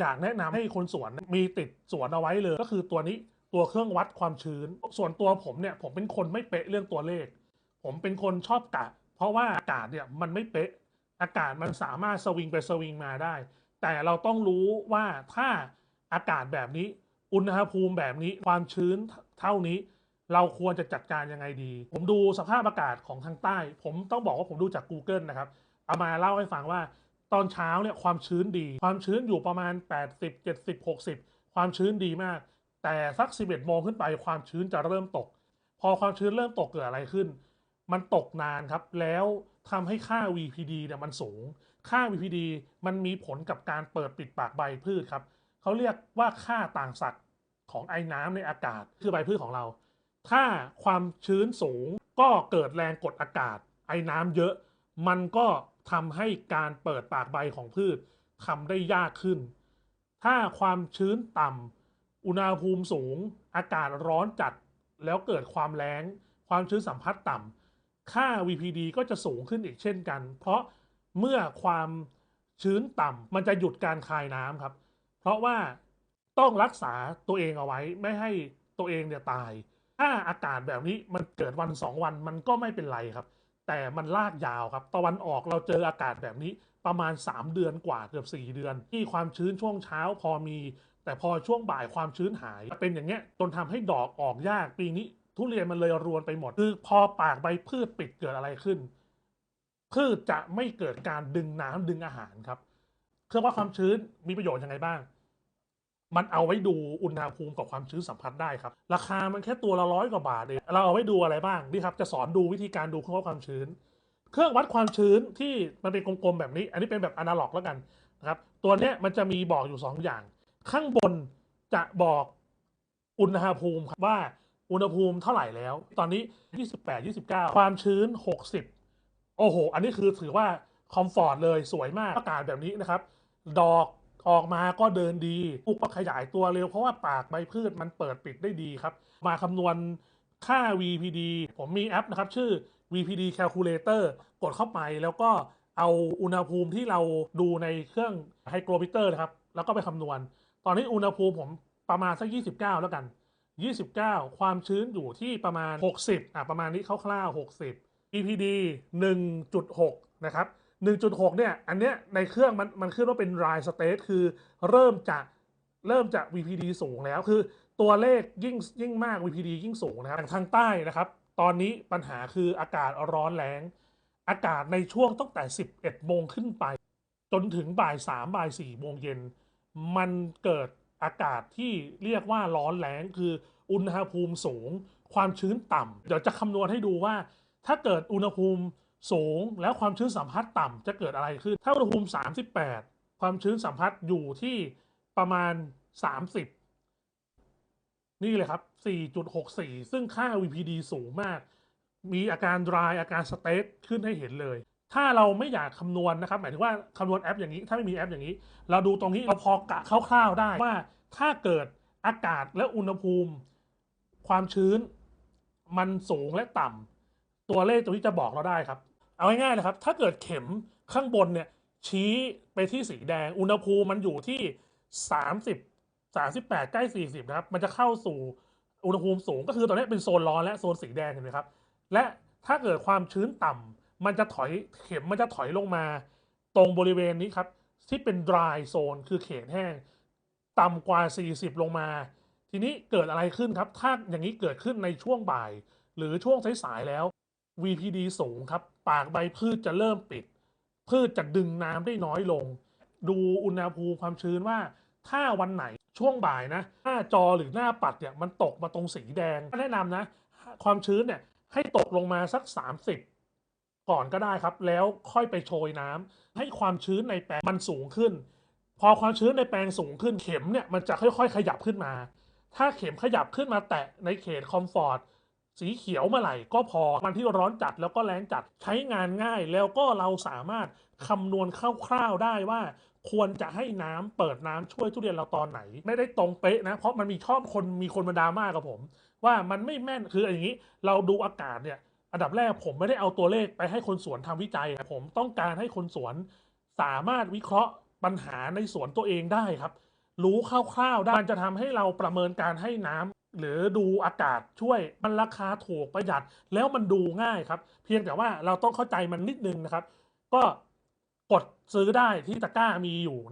อยากแนะนำให้คนสวนมีติดสวนเอาไว้เลย ก็คือตัวนี้ตัวเครื่องวัดความชื้น ส่วนตัวผมเนี่ยผมเป็นคนไม่เป๊ะเรื่องตัวเลข ผมเป็นคนชอบกะ เพราะว่าอากาศเนี่ยมันไม่เป๊ะ อากาศมันสามารถสวิงไปสวิงมาได้ แต่เราต้องรู้ว่าถ้าอากาศแบบนี้ อุณหภูมิแบบนี้ความชื้นเท่านี้ เราควรจะจัดการยังไงดี ผมดูสภาพอากาศของทางใต้ ผมต้องบอกว่าผมดูจาก Google นะครับเอามาเล่าให้ฟังว่า ตอนเช้าเนี่ยความชื้นดี ความชื้นอยู่ประมาณ 80 70 60 ความชื้นดีมาก แต่สัก 11 โมงขึ้นไปความชื้นจะเริ่มตก พอความชื้นเริ่มตกเกิดอะไรขึ้น มันตกนานครับ แล้วทำให้ค่า VPD เนี่ยมันสูง ค่า VPD มันมีผลกับการเปิดปิดปากใบพืชครับ เขาเรียกว่าค่าต่างศักย์ของไอ้น้ำในอากาศคือใบพืชของเรา ถ้าความชื้นสูงก็เกิดแรงกดอากาศ ไอ้น้ำเยอะ มันก็ ทำให้การเปิดปากใบของพืชทำได้ยากขึ้น ถ้าความชื้นต่ำอุณหภูมิสูง อากาศร้อนจัด แล้วเกิดความแล้ง ความชื้นสัมพัทธ์ต่ำค่า VPD ก็จะสูงขึ้นอีกเช่นกัน เพราะเมื่อความชื้นต่ำมันจะหยุดการคายน้ำครับ เพราะว่าต้องรักษาตัวเองเอาไว้ไม่ให้ตัวเองเนี่ยตาย ถ้าอากาศแบบนี้มันเกิดวันสองวันมันก็ไม่เป็นไรครับ แต่มันลากยาวครับ ตะวันออกเราเจออากาศแบบนี้ประมาณ 3 เดือนกว่าเกือบ 4 เดือน ที่ความชื้นช่วงเช้าพอมี แต่พอช่วงบ่ายความชื้นหายเป็นอย่างเงี้ยจนทำให้ดอกออกยากปีนี้ ทุเรียนมันเลยรวนไปหมดคือพอปากใบพืชปิดเกิดอะไรขึ้น พืชจะไม่เกิดการดึงน้ำดึงอาหารครับ เครื่องวัดความชื้นมีประโยชน์ยังไงบ้าง มันเอาไว้ดูอุณหภูมิกับความชื้นสัมผัสได้ครับ ราคามันแค่ตัวละร้อยกว่าบาทเองเราเอาไว้ดูอะไรบ้างนี่ครับจะสอนดูวิธีการดูเครื่องวัดความชื้น เครื่องวัดความชื้นที่มันเป็นกลมๆแบบนี้ อันนี้เป็นแบบอนาล็อกแล้วกันนะครับตัวเนี้ยมันจะมีบอกอยู่ 2 อย่าง ข้างบนจะบอกอุณหภูมิครับว่าอุณหภูมิเท่าไหร่แล้ว ตอนนี้ 28 29 ความชื้น 60 โอ้โห อันนี้คือถือว่าคอมฟอร์ตเลยสวยมากอากาศแบบนี้นะครับ ดอก ออกมาก็เดินดีปลูกก็ขยายตัวเร็วเพราะว่าปากใบพืชมันเปิดปิดได้ดีครับ มาคำนวณค่า VPD ผมมีแอปนะครับ ชื่อ VPD Calculator กดเข้าไปแล้วก็เอาอุณหภูมิที่เราดูในเครื่องไฮโกรมิเตอร์นะครับ แล้วก็ไปคำนวณ ตอนนี้อุณหภูมิผมประมาณสัก 29 แล้วกัน 29 ความชื้นอยู่ที่ประมาณ 60 อะประมาณนี้คร่าวๆ 60 EPD 1.6 นะครับ 1.6 เนี่ย อันเนี้ยในเครื่องมันมันขึ้นว่าเป็น dry state คือเริ่มจะเริ่มจะ VPD สูงแล้วคือตัวเลขยิ่งยิ่งมาก VPD ยิ่งสูงนะครับทางใต้นะครับ ตอนนี้ปัญหาคืออากาศร้อนแรงอากาศในช่วงตั้งแต่ 11 โมงขึ้นไป จนถึงบ่าย 3 บ่าย 4 โมงเย็น มันเกิดอากาศที่เรียกว่าร้อนแรงคืออุณหภูมิสูง ความชื้นต่ำเดี๋ยวจะคำนวณให้ดูว่า ถ้าเกิดอุณหภูมิ สูงแล้วความชื้นสัมผัสต่ำจะเกิดอะไรขึ้น ถ้าอุณหภูมิ 38 ความชื้นสัมผัสอยู่ที่ประมาณ 30 นี่เลยครับ 4.64 ซึ่งค่า VPD สูงมาก มีอาการ dry อาการสเตทขึ้นให้เห็นเลย ถ้าเราไม่อยากคำนวณนะครับ หมายถึงว่าคำนวณแอปอย่างนี้ ถ้าไม่มีแอปอย่างนี้ เราดูตรงนี้เราพอกะคร่าวๆได้ว่าถ้าเกิดอากาศและอุณหภูมิ ความชื้น มันสูงและต่ำตัวเลขตรงนี้จะบอกเราได้ครับ เอาง่ายๆนะครับ ถ้าเกิดเข็มข้างบนเนี่ยชี้ไปที่สีแดง อุณหภูมิมันอยู่ที่ 30 38 ใกล้ 40 นะครับ มันจะเข้าสู่อุณหภูมิสูง ก็คือตอนนี้เป็นโซนร้อนและโซนสีแดงเห็นไหมครับ และถ้าเกิดความชื้นต่ำมันจะถอยเข็มมันจะถอยลงมา ตรงบริเวณนี้ครับ ที่เป็น dry zone คือเขตแห้ง ต่ำกว่า 40 ลงมา ทีนี้เกิดอะไรขึ้นครับ ถ้าอย่างนี้เกิดขึ้นในช่วงบ่าย หรือช่วงสายๆแล้ว VPD สูงครับ ปากใบพืชจะเริ่มปิด พืชจะดึงน้ำได้น้อยลง ดูอุณหภูมิความชื้นว่า ถ้าวันไหนช่วงบ่ายนะ หน้าจอหรือหน้าปัดเนี่ยมันตกมาตรงสีแดงแนะนำนะ ความชื้นเนี่ยให้ตกลงมาสัก 30 ก่อนก็ได้ครับ แล้วค่อยไปโชยน้ำให้ความชื้นในแปลงมันสูงขึ้น พอความชื้นในแปลงสูงขึ้นเข็มเนี่ยมันจะค่อยๆ ขยับขึ้นมา ถ้าเข็มขยับขึ้นมาแตะในเขตคอมฟอร์ต สีเขียวเมื่อไหร่ก็พอวันที่ร้อนจัดแล้วก็แรงจัดใช้งานง่าย แล้วก็เราสามารถคำนวณคร่าวๆได้ว่า ควรจะให้น้ำเปิดน้ำช่วยทุเรียนเราตอนไหน ไม่ได้ตรงเป๊ะนะ เพราะมันมีชอบคนมีคนมาดราม่ากับผม ว่ามันไม่แม่นคืออย่างนี้ เราดูอากาศเนี่ย อันดับแรกผมไม่ได้เอาตัวเลขไปให้คนสวนทำวิจัย ผมต้องการให้คนสวน สามารถวิเคราะห์ปัญหาในสวนตัวเองได้ครับ รู้คร่าวๆได้มันจะทำให้เราประเมินการให้น้ำ หรือดูอากาศช่วยมันราคาถูกประหยัดแล้วมันดูง่ายครับ เพียงแต่ว่าเราต้องเข้าใจมันนิดนึงนะครับ ก็กดซื้อได้ที่ตะกร้ามีอยู่นะ